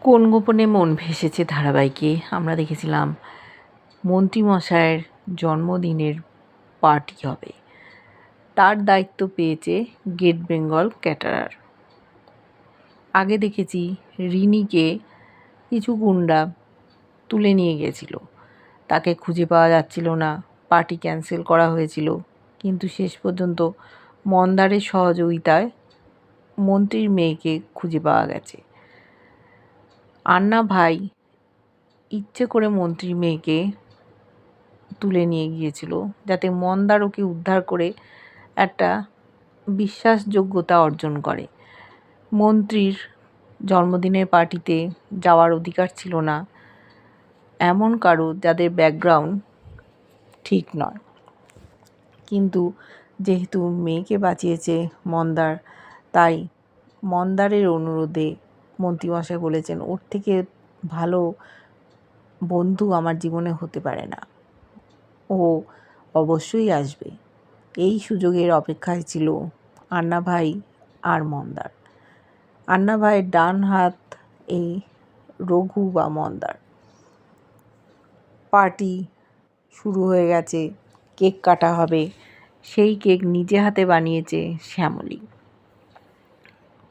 কোন গোপনে মন ভেসেছে ধারাবাহিকে? আমরা দেখেছিলাম মন্ত্রীমশাইয়ের জন্মদিনের পার্টি হবে। তার দায়িত্ব পেয়েছে গেট বেঙ্গল ক্যাটারার। আগে দেখেছি রিনিকে কিছু গুন্ডা তুলে নিয়ে গেছিল। তাকে খুঁজে পাওয়া যাচ্ছিল না, পার্টি ক্যান্সেল করা হয়েছিল। কিন্তু শেষ পর্যন্ত মন্দারের সহযোগিতায় মন্ত্রীর মেয়েকে খুঁজে পাওয়া গেছে। আন্না ভাই ইচ্ছে করে মন্ত্রীর মেয়েকে তুলে নিয়ে গিয়েছিল, যাতে মন্দার ওকে উদ্ধার করে একটা বিশ্বাসযোগ্যতা অর্জন করে। মন্ত্রীর জন্মদিনের পার্টিতে যাওয়ার অধিকার ছিল না এমন কারও যাদের ব্যাকগ্রাউন্ড ঠিক নয়। কিন্তু যেহেতু মেয়েকে বাঁচিয়েছে মন্দার, তাই মন্দারের অনুরোধে মন্ত্রীমশাই বলেছেন, ওর থেকে ভালো বন্ধু আমার জীবনে হতে পারে না। ও অবশ্যই আসবে। এই সুযোগের অপেক্ষায় ছিল আন্না ভাই আর মন্দার। আন্না ভাইয়ের ডান হাত এই রঘু বা মন্দার। পার্টি শুরু হয়ে গেছে, কেক কাটা হবে। সেই কেক নিজে হাতে বানিয়েছে শ্যামলী।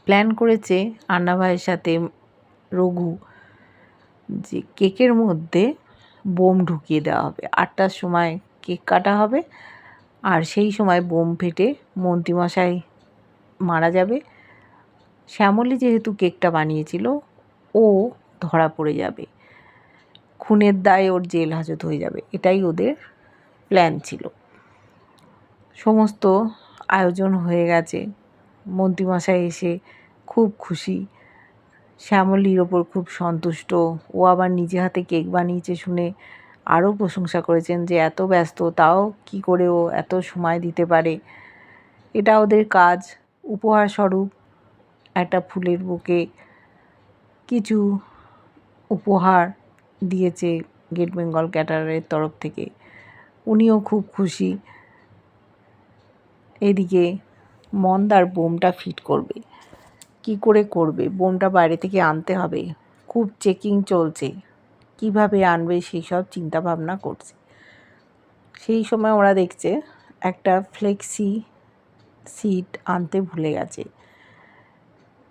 প্ল্যান করেছে আন্না ভাইয়ের সাথে রঘু যে কেকের মধ্যে বোম ঢুকিয়ে দেওয়া হবে। আটটার সময় কেক কাটা হবে আর সেই সময় বোম ফেটে মন্ত্রীমশাই মারা যাবে। শ্যামলী যেহেতু কেকটা বানিয়েছিল, ও ধরা পড়ে যাবে। খুনের দায়ে ওর জেল হাজত হয়ে যাবে। এটাই ওদের প্ল্যান ছিল। সমস্ত আয়োজন হয়ে গেছে। মন্ত্রীমশাই এসে খুব খুশি। শ্যামলীর ওপর খুব সন্তুষ্ট। ও আবার নিজে হাতে কেক বানিয়েছে শুনে আরও প্রশংসা করেছেন যে, এত ব্যস্ত, তাও কি করে ও এত সময় দিতে পারে? এটা ওদের কাজ। উপহার স্বরূপ একটা ফুলের বুকে কিছু উপহার দিয়েছে গেট বেঙ্গল ক্যাটারের তরফ থেকে। উনিও খুব খুশি। এদিকে মন্দার বোমটা ফিট করবে। কি করে করবে? বোমটা বাইরে থেকে আনতে হবে। খুব চেকিং চলছে। কীভাবে আনবে সেই সব চিন্তাভাবনা করছে। সেই সময় ওরা দেখছে একটা ফ্লেক্সি সিট আনতে ভুলে গেছে।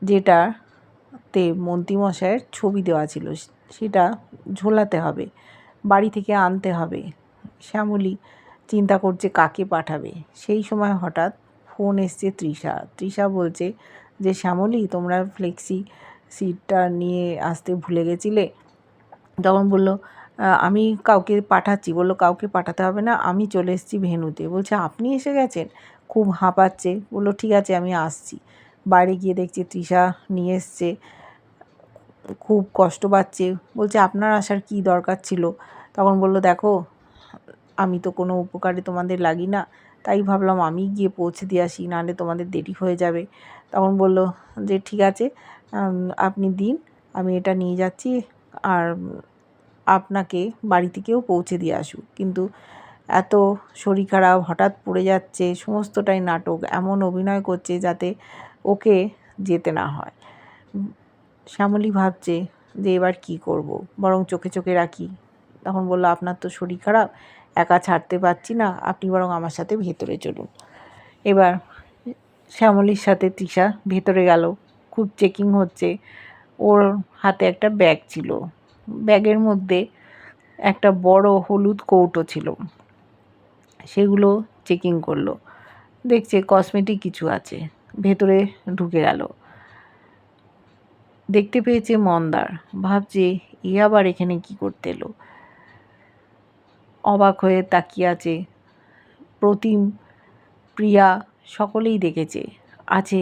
যেটাতে মন্ত্রীমশাইয়ের ছবি দেওয়া ছিল। সেটা ঝোলাতে হবে। বাড়ি থেকে আনতে হবে। শ্যামলী চিন্তা করছে কাকে পাঠাবে। সেই সময় হঠাৎ ফোন এসছে তৃষা। তৃষা বলছে যে, শ্যামলী, তোমরা ফ্লেক্সি সিটটা নিয়ে আসতে ভুলে গেছিলে? তখন বলল আমি কাউকে পাঠাচ্ছি। বলল, কাউকে পাঠাতে হবে না, আমি চলে এসেছি ভেনুতে। বলছে, আপনি এসে গেছেন? খুব হাঁপাচ্ছে। বলল, ঠিক আছে, আমি আসছি। বাইরে গিয়ে দেখছি, তৃষা নিয়ে এসছে। খুব কষ্ট পাচ্ছে। বলছে, আপনার আসার কি দরকার ছিল? তখন বলল, দেখো, আমি তো কোনো উপকারে তোমাদের লাগি না। তাই ভাবলাম আমি গিয়ে পৌঁছে দিয়ে আসি, নাহলে তোমাদের দেরি হয়ে যাবে। তখন বলল যে, ঠিক আছে আপনি দিন, আমি এটা নিয়ে যাচ্ছি আর আপনাকে বাড়ি থেকেও পৌঁছে দিয়ে আসুক। কিন্তু এত শরীর খারাপ, হঠাৎ পড়ে যাচ্ছে, সমস্তটাই নাটক, এমন অভিনয় করছে যাতে ওকে যেতে না হয়। শ্যামলী ভাবছে যে, এবার কি করব? বরং চোখে চোখে রাখি। তখন বলল, আপনার তো শরীর খারাপ একা ছাড়তে পারছি না, আপনি বরং আমার সাথে ভেতরে চলুন। এবার শ্যামলীর সাথে তৃষা ভেতরে গেল, খুব চেকিং হচ্ছে। ওর হাতে একটা ব্যাগ ছিল। ব্যাগের মধ্যে একটা বড় হলুদ কৌটো ছিল। সেগুলো চেকিং করল। দেখছে কসমেটিক কিছু আছে। ভেতরে ঢুকে গেল। দেখতে পেয়েছে মন্দার। ভাবছে, এ আবার এখানে কি করতে এলো? অবাক হয়ে তাকিয়ে আছে। প্রতিম, প্রিয়া সকলেই দেখেছে। আছে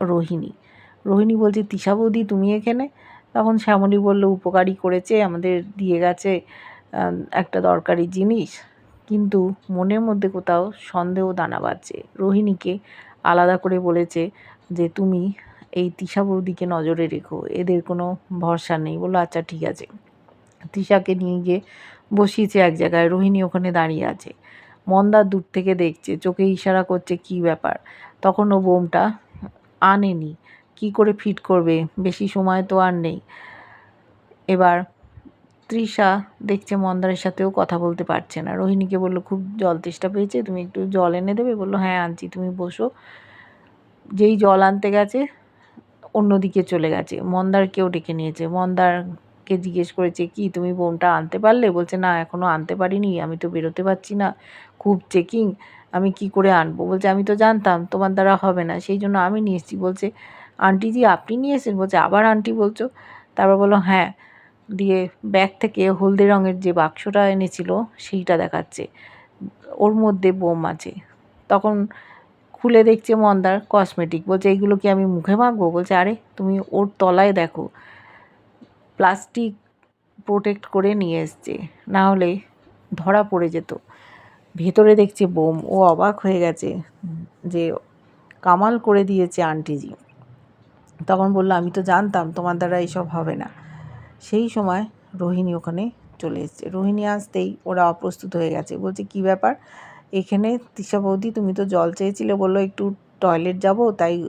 রোহিণী। রোহিণী বলছে, তিশা বৌদি, তুমি এখানে? তখন শ্যামলী বলল উপকারী করেছে, আমাদের দিয়ে গেছে একটা দরকারি জিনিস। কিন্তু মনের মধ্যে কোথাও সন্দেহ দানা বাজছে রোহিণীকে আলাদা করে বলেছে যে, তুমি এই তিশা বৌদিকে নজরে রেখো, এদের কোনো ভরসা নেই। বলল আচ্ছা ঠিক আছে। তৃষাকে নিয়ে গিয়ে বসিয়েছে এক জায়গায়, রোহিণী ওখানে দাঁড়িয়ে আছে। মন্দার দূর থেকে দেখছে, চোখে ইশারা করছে, কি ব্যাপার? তখন ও বোমটা আনেনি। কি করে ফিট করবে? বেশি সময় তো আর নেই। এবার তৃষা দেখছে মন্দারের সাথেও কথা বলতে পারছে না। রোহিণীকে বলল, খুব জল তেষ্টা পেয়েছে, তুমি একটু জল এনে দেবে? বলল হ্যাঁ আনছি, তুমি বসো। যেই জল আনতে গেছে, অন্যদিকে চলে গেছে। মন্দারকেও ডেকে নিয়েছে। মন্দারকে জিজ্ঞেস করেছে, কি তুমি বোনটা আনতে পারলে? বলছে, না এখনও আনতে পারিনি, আমি তো বেরোতে পারছি না, খুব চেকিং, আমি কি করে আনব? বলছে, আমি তো জানতাম, তোমার দ্বারা হবে না, সেই জন্য আমি নিয়ে এসেছি। বলছে আন্টিজি আপনি নিয়ে এসেছেন? বলছে, আবার আন্টি বলছো? তারপর বলল হ্যাঁ। দিয়ে ব্যাগ থেকে হলদে রঙের যে বাক্সটা এনেছিল, সেইটা দেখাচ্ছে, ওর মধ্যে বোম আছে। তখন খুলে দেখছে মন্দার কসমেটিক, বলছে এইগুলো কি আমি মুখে মাখবো? বলছে, আরে, তুমি ওর তলায় দেখো প্লাস্টিক প্রোটেক্ট করে নিয়ে এসছে। না হলে ধরা পড়ে যেত। ভেতরে দেখছে বোম। ও অবাক হয়ে গেছে যে কামাল করে দিয়েছে আন্টিজি। তখন বলল, আমি তো জানতাম, তোমার দ্বারা এইসব হবে না। সেই সময় রোহিণী ওখানে চলে এসছে। রোহিণী আসতেই ওরা অপ্রস্তুত হয়ে গেছে। বলছে, কি ব্যাপার? এখানে তৃষা বৌদি, তুমি তো জল চেয়েছিলে। বলল, একটু টয়লেট যাব, তাই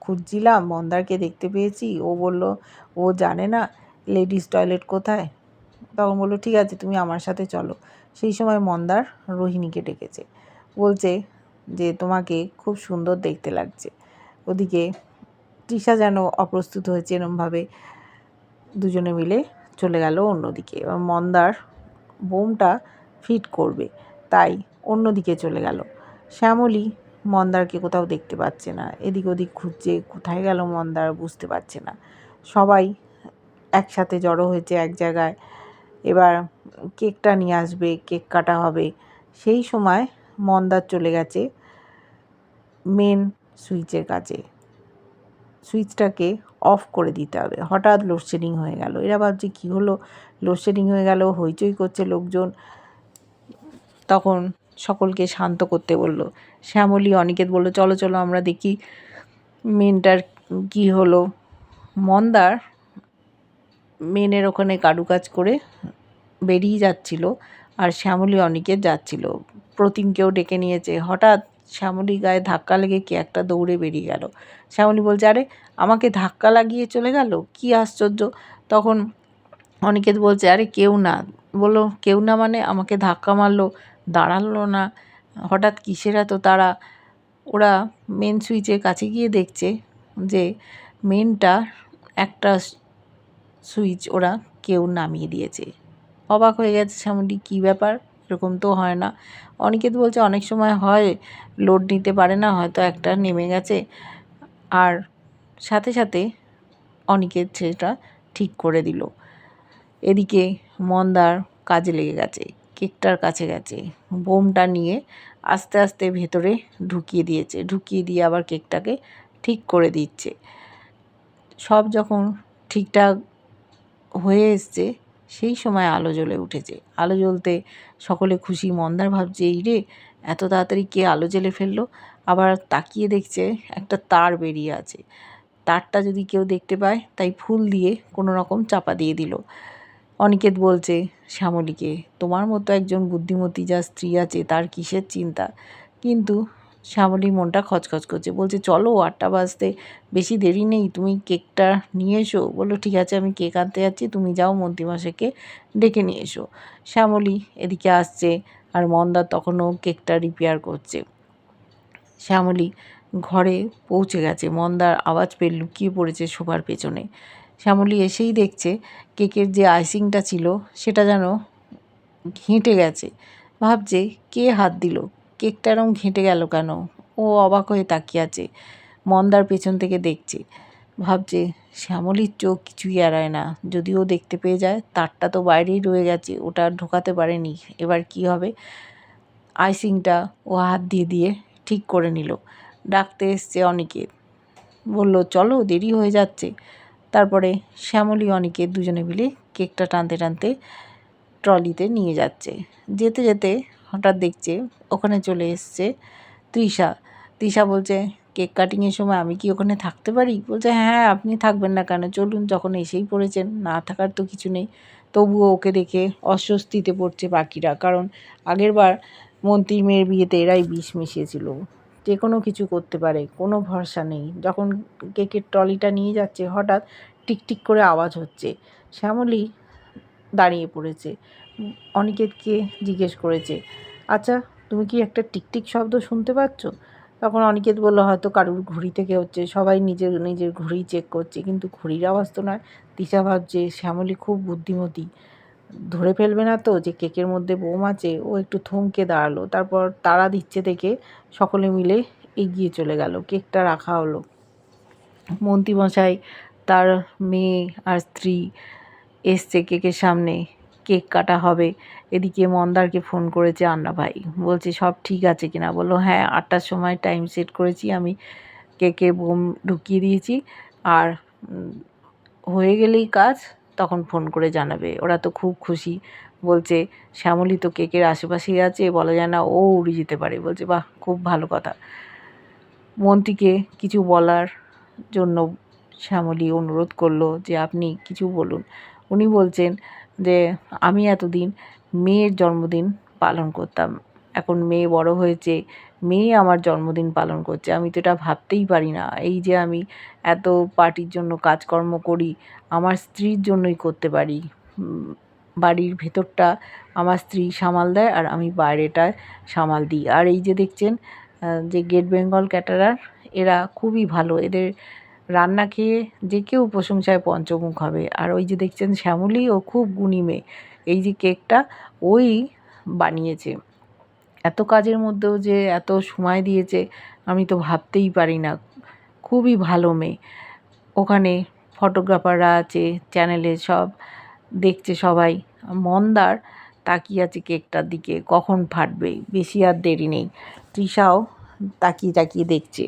খুঁজছিলাম, মন্দারকে দেখতে পেয়েছি। ও বলল, ও জানে না লেডিস টয়লেট কোথায়? তখন বলল, ঠিক আছে, তুমি আমার সাথে চলো। সেই সময় মন্দার রোহিণীকে ডেকেছে। বলছে যে, তোমাকে খুব সুন্দর দেখতে লাগছে। ওদিকে তৃষা যেন অপ্রস্তুত হয়েছে, এরমভাবে দুজনে মিলে চলে গেল অন্যদিকে। এবার মন্দার বোমটা ফিট করবে, তাই অন্যদিকে চলে গেল। শ্যামলী মন্দারকে কোথাও দেখতে পাচ্ছে না। এদিক ওদিক খুঁজছে কোথায় গেল মন্দার বুঝতে পারছে না। সবাই একসাথে জড়ো হয়েছে এক জায়গায়। এবার কেকটা নিয়ে আসবে, কেক কাটা হবে। সেই সময় মন্দার চলে গেছে মেন সুইচের কাছে। সুইচটাকে অফ করে দিতে হবে। হঠাৎ লোডশেডিং হয়ে গেল। এরা ভাবছে, কী হলো? লোডশেডিং হয়ে গেল, হইচই করছে লোকজন। তখন সকলকে শান্ত করতে বলল। শ্যামলী, অনিকেত বলল, চলো চলো, আমরা দেখি মেনটার কি হলো। মন্দার মেনের ওখানে কারুকাজ করে বেরিয়ে যাচ্ছিল আর শ্যামলী অনিকেত যাচ্ছিল। প্রতিমকেও ডেকে নিয়েছে। হঠাৎ শ্যামলী গায়ে ধাক্কা লেগে কে একটা দৌড়ে বেরিয়ে গেল। শ্যামলী বলছে, আরে, আমাকে ধাক্কা লাগিয়ে চলে গেল? কি আশ্চর্য? তখন অনিকেত বলছে, আরে, কেউ না। বলল, কেউ না মানে? আমাকে ধাক্কা মারলো, দাঁড়াল না। হঠাৎ কিসের এত তারা ওরা মেন সুইচের কাছে গিয়ে দেখছে যে মেনটা একটা সুইচ ওরা কেউ নামিয়ে দিয়েছে। অবাক হয়ে গেছে শ্যামলী কী ব্যাপার? এরকম তো হয় না। অনিকেত বলছে, অনেক সময় হয়, লোড নিতে পারে না, হয়তো একটা নেমে গেছে। আর সাথে সাথে অনিকেত সেটা ঠিক করে দিল। এদিকে মন্দার কাজে লেগে গেছে, কেকটার কাছে গেছে। বোমটা নিয়ে আস্তে আস্তে ভেতরে ঢুকিয়ে দিয়েছে, ঢুকিয়ে দিয়ে আবার কেকটাকে ঠিক করে দিচ্ছে। সব যখন ঠিকঠাক হয়ে এসছে, সেই সময় আলো জ্বলে উঠেছে। আলো জ্বলতে সকলে খুশি, মন্দার ভাবছে, এই রে, এত তাড়াতাড়ি কে আলো জ্বেলে ফেলল? আবার তাকিয়ে দেখছে একটা তার বেরিয়ে আছে। তারটা যদি কেউ দেখতে পায়, তাই ফুল দিয়ে কোনো রকম চাপা দিয়ে দিল। অনিকেত বলছে, শ্যামলীকে, তোমার মতো একজন বুদ্ধিমতী যা স্ত্রী আছে, তার কিসের চিন্তা? কিন্তু শ্যামলী মনটা খচখচ করছে। বলছে, চলো, আটটা বাজতে বেশি দেরি নেই, তুমি কেকটা নিয়ে এসো। বলল, ঠিক আছে, আমি কেক আনতে যাচ্ছি, তুমি যাও মন্ত্রীমশাইকে ডেকে নিয়ে এসো। শ্যামলী এদিকে আসছে আর মন্দার তখনও কেকটা রিপেয়ার করছে। শ্যামলী ঘরে পৌঁছে গেছে। মন্দার আওয়াজ পেয়ে লুকিয়ে পড়েছে শোবার পেছনে। শ্যামলী এসেই দেখছে কেকের যে আইসিংটা ছিল, সেটা যেন ঘেঁটে গেছে। ভাবছে, কে হাত দিল? কেকটা এরম ঘেঁটে গেল কেন? ও অবাক হয়ে তাকিয়ে আছে। মন্দার পেছন থেকে দেখছে। ভাবছে, শ্যামলির চোখ কিছুই এড়ায় না। যদিও দেখতে পেয়ে যায়, তারটা তো বাইরেই রয়ে গেছে। ওটা আর ঢোকাতে পারেনি। এবার কি হবে? আইসিংটা ও হাত দিয়ে দিয়ে ঠিক করে নিল। ডাকতে এসছে অনিকেত বলল, চলো, দেরি হয়ে যাচ্ছে। তারপরে শ্যামলী অনিকেত দুজনে মিলে কেকটা টানতে টানতে ট্রলিতে নিয়ে যাচ্ছে। যেতে যেতে হঠাৎ দেখছে ওখানে চলে এসছে তৃষা। তৃষা বলছে, কেক কাটিংয়ের সময় আমি কি ওখানে থাকতে পারি? বলছে হ্যাঁ আপনি থাকবেন না কেন? চলুন, যখন এসেই পড়েছেন, না থাকার তো কিছু নেই। তবুও ওকে দেখে অস্বস্তিতে পড়ছে বাকিরা, কারণ আগেরবার মন্ত্রীর মেয়ের বিয়েতে এরাই বিষ মিশিয়েছিল। যে কোনো কিছু করতে পারে, কোনো ভরসা নেই। যখন কেকের ট্রলিটা নিয়ে যাচ্ছে, হঠাৎ টিকটিক করে আওয়াজ হচ্ছে। শ্যামলী দাঁড়িয়ে পড়েছে। অনিকেতকে জিজ্ঞেস করেছে আচ্ছা তুমি কি একটা টিকটিক শব্দ শুনতে পাচ্ছ? তখন অনিকেত বলল, হয়তো কারুর ঘড়ি থেকে হচ্ছে, সবাই নিজের নিজের ঘড়ি চেক করছে, কিন্তু ঘড়ির আওয়াজ তো নয়। তিশা ভাবছে, শ্যামলী খুব বুদ্ধিমতী, ধরে ফেলবে না তো যে কেকের মধ্যে বোম আছে, ও একটু থমকে দাঁড়াল। তারপর তারা দিচ্ছে দেখে সকলে মিলে এগিয়ে চলে গেল, কেকটা রাখা হলো। মন্ত্রীমশাই, তার মেয়ে আর স্ত্রী এসছে কেকের সামনে। কেক কাটা হবে। এদিকে মন্দারকে ফোন করেছে, আন্না ভাই। বলছে, সব ঠিক আছে কিনা? বলল হ্যাঁ আটটার সময় টাইম সেট করেছি, আমি কেকে বোম ঢুকিয়ে দিয়েছি আর হয়ে গেলেই কাজ, তখন ফোন করে জানাবে। ওরা তো খুব খুশি। বলছে, শ্যামলী তো কেকের আশেপাশেই আছে, বলা যায় না ও উড়ে যেতে পারে। বলছে, বাহ, খুব ভালো কথা। মন্ত্রীকে কিছু বলার জন্য শ্যামলী অনুরোধ করল যে, আপনি কিছু বলুন। উনি বলছেন যে আমি এতদিন মেয়ের জন্মদিন পালন করতাম। এখন মেয়ে বড় হয়েছে, মেয়ে আমার জন্মদিন পালন করছে। আমি তো এটা ভাবতেই পারি না। এই যে আমি এত পার্টির জন্য কাজকর্ম করি, আমার স্ত্রীর জন্যই করতে পারি। বাড়ির ভেতরটা আমার স্ত্রী সামাল দেয় আর আমি বাইরেটায় সামাল দিই। আর এই যে দেখছেন যে গেট বেঙ্গল ক্যাটারার এরা খুবই ভালো। এদের রান্না খেয়ে যে কেউ প্রশংসায় পঞ্চমুখ হবে। আর ওই যে দেখছেন শ্যামলী, ও খুব গুণী মেয়ে। এই যে কেকটা ওই বানিয়েছে। এত কাজের মধ্যেও যে এত সময় দিয়েছে, আমি তো ভাবতেই পারি না। খুবই ভালো মেয়ে। ওখানে ফটোগ্রাফাররা আছে, চ্যানেলে সব দেখছে সবাই। মন্দার তাকিয়ে আছে কেকটার দিকে, কখন ফাটবে? বেশি আর দেরি নেই। তৃষাও তাকিয়ে তাকিয়ে দেখছে।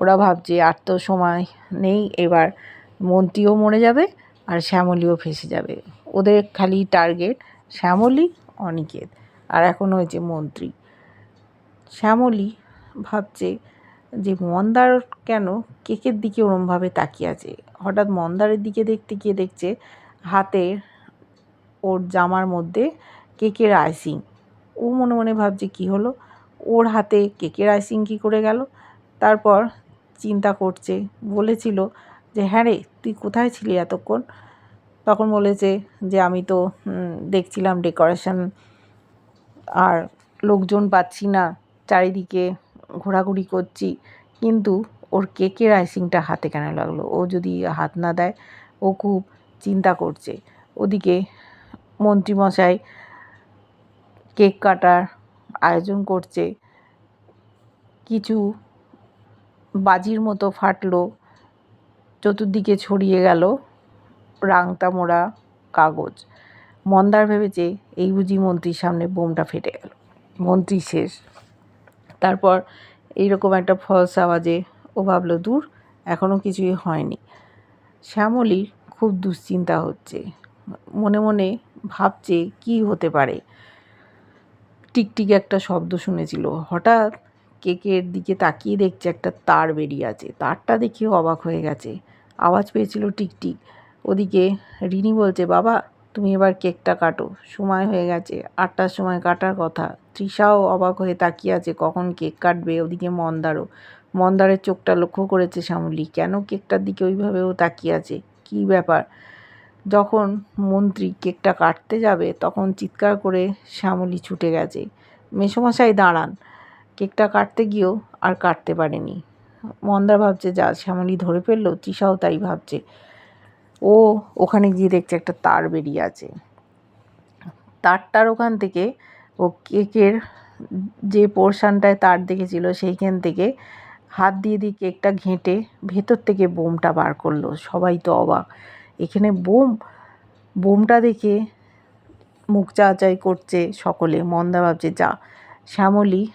ওরা ভাবছে, আর তো সময় নেই, এবার মন্ত্রীও মরে যাবে আর শ্যামলীও ফেসে যাবে। ওদের খালি টার্গেট শ্যামলী, অনিকেত আর এখন হয়েছে মন্ত্রী। শ্যামলী ভাবছে যে মন্দার কেন কেকের দিকে ওরমভাবে তাকিয়ে আছে? হঠাৎ মন্দারের দিকে দেখতে গিয়ে দেখছে হাতে ওর জামার মধ্যে কেকের আইসিং। ও মনে মনে ভাবছে, কি হলো? ওর হাতে কেকের আইসিং কী করে গেল? তারপর চিন্তা করছে। বলেছিল যে হ্যাঁ রে, তুই কোথায় ছিলি এতক্ষণ? তখন বলেছে যে, আমি তো দেখছিলাম ডেকোরেশন। আর লোকজন পাচ্ছি না, চারিদিকে ঘোরাঘুরি করছি। কিন্তু ওর কেকের আইসিংটা হাতে কেন লাগল? ও যদি হাত না দেয়, ও খুব চিন্তা করছে। ওদিকে মন্ত্রীমশাই কেক কাটার আয়োজন করছে। কিছু বাজির মতো ফাটলো, চতুর্দিকে ছড়িয়ে গেল রাংতা মোড়া কাগজ। মন্দার ভেবেছে এই বুঝি মন্ত্রীর সামনে বোমটা ফেটে গেল। মন্ত্রী শেষ। তারপর এইরকম একটা ফলস আওয়াজে ও ভাবলো, দূর এখনও কিছুই হয়নি। শ্যামলীর খুব দুশ্চিন্তা হচ্ছে। মনে মনে ভাবছে, কি হতে পারে? টিকটিক একটা শব্দ শুনেছিল। হঠাৎ কেকের দিকে তাকিয়ে দেখছে একটা তার বেরিয়ে আছে। তারটা দেখেও অবাক হয়ে গেছে। আওয়াজ পেয়েছিল টিকটিক। ওদিকে রিনি বলছে, বাবা, তুমি এবার কেকটা কাটো। সময় হয়ে গেছে। আটটার সময় কাটার কথা। তৃষাও অবাক হয়ে তাকিয়ে আছে, কখন কেক কাটবে? ওদিকে মন্দারও। মন্দারের চোখটা লক্ষ্য করেছে শ্যামলী। কেন কেকটার দিকে ওইভাবেও তাকিয়ে আছে? কী ব্যাপার? যখন মন্ত্রী কেকটা কাটতে যাবে, তখন চিৎকার করে শ্যামলী ছুটে গেছে। মেসোমশাই, দাঁড়ান। কেকটা কাটতে গিয়েও আর কাটতে পারেনি। মন্দা ভাবছে, যা, শ্যামলী ধরে ফেলল? তৃষাও তাই ভাবছে। ও ওখানে গিয়ে দেখছে একটা তার বেরিয়ে আছে। তারটার ওখান থেকে ও কেকের যে পোর্শনটায় তার দেখেছিল, সেইখান থেকে হাত দিয়ে দিয়ে কেকটা ঘেঁটে ভেতর থেকে বোমটা বার করল। সবাই তো অবাক। এখানে বোম, বোমটা দেখে মুখ চাচাই করছে সকলে, মন্দা ভাবছে, যা। শ্যামলী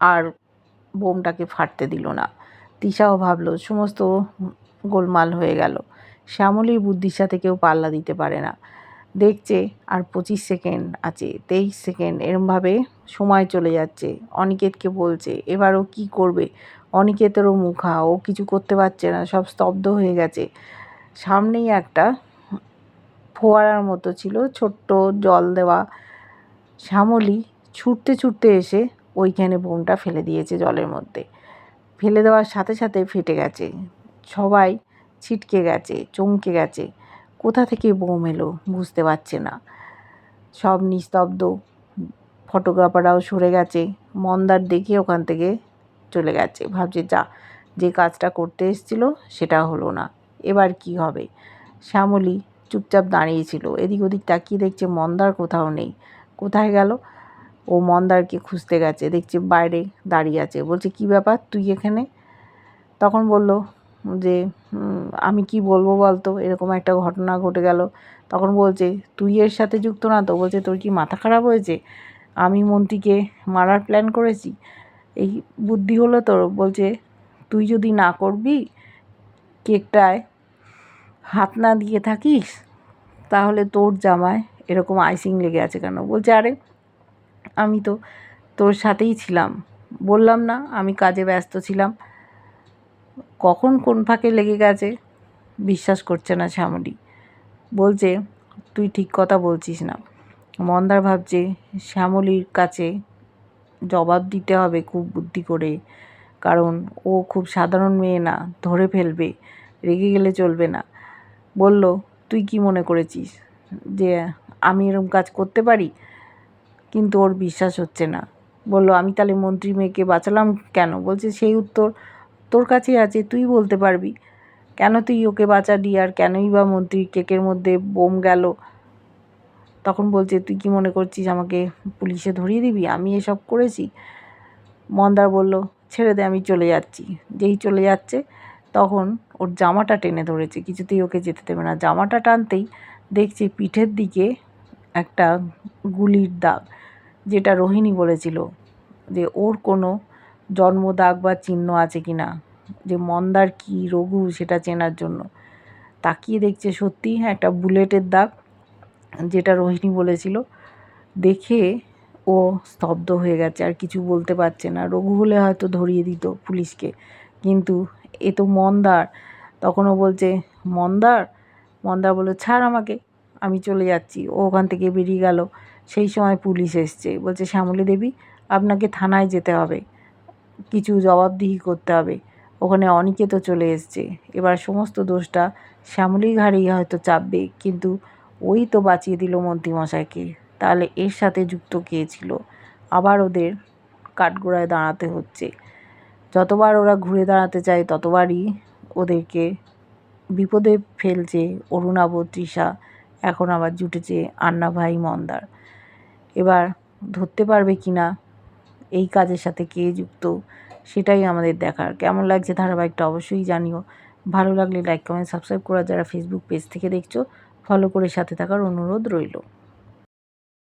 আর বোমটাকে ফাটতে দিল না। তিশাও ভাবলো, সমস্ত গোলমাল হয়ে গেল। শ্যামলীর বুদ্ধির সাথে কেউ পাল্লা দিতে পারে না। দেখছে আর পঁচিশ সেকেন্ড আছে, তেইশ সেকেন্ড, এরমভাবে সময় চলে যাচ্ছে। অনিকেতকে বলছে, এবার ও কী করবে? অনিকেতেরও মুখা ও কিছু করতে পারছে না, সব স্তব্ধ হয়ে গেছে। সামনেই একটা ফোয়ারার মতো ছিল, ছোট্ট জল দেওয়া শ্যামলী ছুটতে ছুটতে এসে ওইখানে বোমটা ফেলে দিয়েছে জলের মধ্যে। ফেলে দেওয়ার সাথে সাথে ফেটে গেছে, সবাই ছিটকে গেছে, চমকে গেছে। কোথা থেকে বোম এলো বুঝতে পারছে না। সব নিস্তব্ধ, ফটোগ্রাফাররাও সরে গেছে, মন্দার দেখে ওখান থেকে চলে গেছে। ভাবছে, যা, যে কাজটা করতে এসেছিল সেটা হলো না। এবার কি হবে? শ্যামলী চুপচাপ দাঁড়িয়েছিল এদিক ওদিক তাকিয়ে দেখছে মন্দার কোথাও নেই। কোথায় গেল? ও মন্দারকে খুঁজতে গেছে। দেখছে বাইরে দাঁড়িয়ে আছে। বলছে, কি ব্যাপার? তুই এখানে? তখন বলল যে আমি কি বলব বলতো? এরকম একটা ঘটনা ঘটে গেল। তখন বলছে, তুই এর সাথে যুক্ত না তো? বলছে, তোর কি মাথা খারাপ হয়েছে? আমি মন্ত্রীকে মারার প্ল্যান করেছি। এই বুদ্ধি হলো তোর? বলছে, তুই যদি না করবি কেকটায় হাত না দিয়ে থাকিস, তাহলে তোর জামায় এরকম আইসিং লেগে আছে কেন? বলছে, আরে, আমি তো তোর সাথেই ছিলাম। বললাম, না, আমি কাজে ব্যস্ত ছিলাম। কখন কোন ফাঁকে লেগে গেছে? বিশ্বাস করছে না শ্যামলী। বলছে, তুই ঠিক কথা বলছিস না। মন্দার ভাবছে, শ্যামলীর কাছে জবাব দিতে হবে খুব বুদ্ধি করে, কারণ ও খুব সাধারণ মেয়ে না, ধরে ফেলবে, রেগে গেলে চলবে না। বলল, তুই কি মনে করেছিস যে আমি এরকম কাজ করতে পারি? কিন্তু ওর বিশ্বাস হচ্ছে না। বলল, আমি তাহলে মন্ত্রী মেয়েকে বাঁচালাম কেন? বলছে, সেই উত্তর তোর কাছেই আছে, তুই বলতে পারবি। কেন তুই ওকে বাঁচালি আর কেনই বা মন্ত্রী কেকের মধ্যে বোম গেল? তখন বলছে, তুই কি মনে করছিস আমাকে পুলিশে ধরিয়ে দিবি? আমি এসব করেছি। মন্দার বলল, ছেড়ে দে, আমি চলে যাচ্ছি। যেই চলে যাচ্ছে, তখন ওর জামাটা টেনে ধরেছে, কিছুতেই ওকে যেতে দেবে না। জামাটা টানতেই দেখছে পিঠের দিকে একটা গুলির দাগ, যেটা রোহিণী বলেছিল যে ওর কোনো জন্মদাগ বা চিহ্ন আছে কি না, যে মন্দার কি রঘু সেটা চেনার জন্য। তাকিয়ে দেখছে সত্যি একটা বুলেটের দাগ, যেটা রোহিণী বলেছিল। দেখে ও স্তব্ধ হয়ে গেছে, আর কিছু বলতে পারছে না। রঘু হলে হয়তো ধরিয়ে দিত পুলিশকে, কিন্তু এ তো মন্দার। তখন ও বলছে, মন্দার? মন্দার বলল, ছাড় আমাকে, আমি চলে যাচ্ছি। ও ওখান থেকে বেরিয়ে গেল। সেই সময় পুলিশ এসছে। বলছে, শ্যামলী দেবী, আপনাকে থানায় যেতে হবে। কিছু জবাবদিহি করতে হবে। ওখানে অনেকে তো চলে এসছে। এবার সমস্ত দোষটা শ্যামলী ঘাড়েই হয়তো চাপবে। কিন্তু ওই তো বাঁচিয়ে দিল মন্ত্রীমশাইকে। তাহলে এর সাথে যুক্ত কে ছিল? আবার ওদের কাঠগোড়ায় দাঁড়াতে হচ্ছে। যতবার ওরা ঘুরে দাঁড়াতে চায় ততবারই ওদেরকে বিপদে ফেলছে অরুণাব, তৃষা, এখন আবার জুটেছে আন্না ভাই, মন্দার। এবার ধরতে পারবে কি না, এই কাজের সাথে কে যুক্ত, সেটাই আমাদের দেখার। কেমন লাগছে ধারাবাহিকটা অবশ্যই জানিও। ভালো লাগলে লাইক কমেন্ট সাবস্ক্রাইব করা যারা ফেসবুক পেজ থেকে দেখছ ফলো করে সাথে থাকার অনুরোধ রইল।